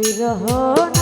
বিরহ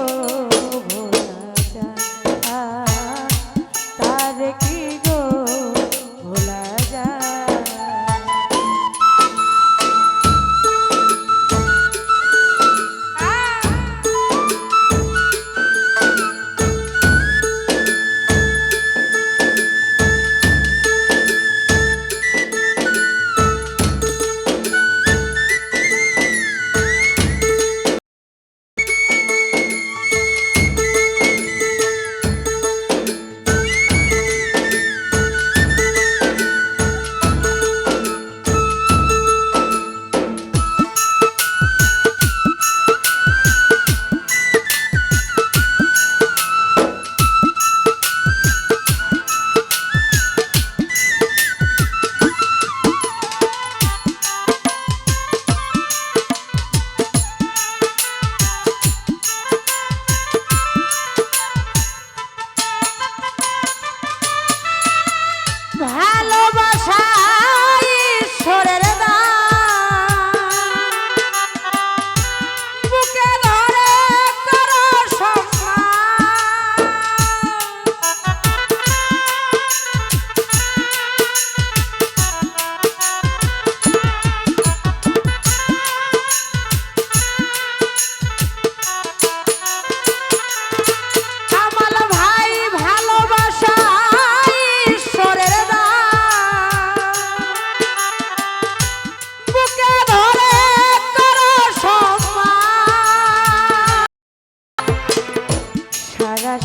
oh.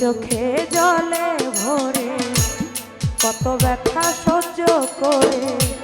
চোখে জলে ভরে কত ব্যথা সহ্য করে।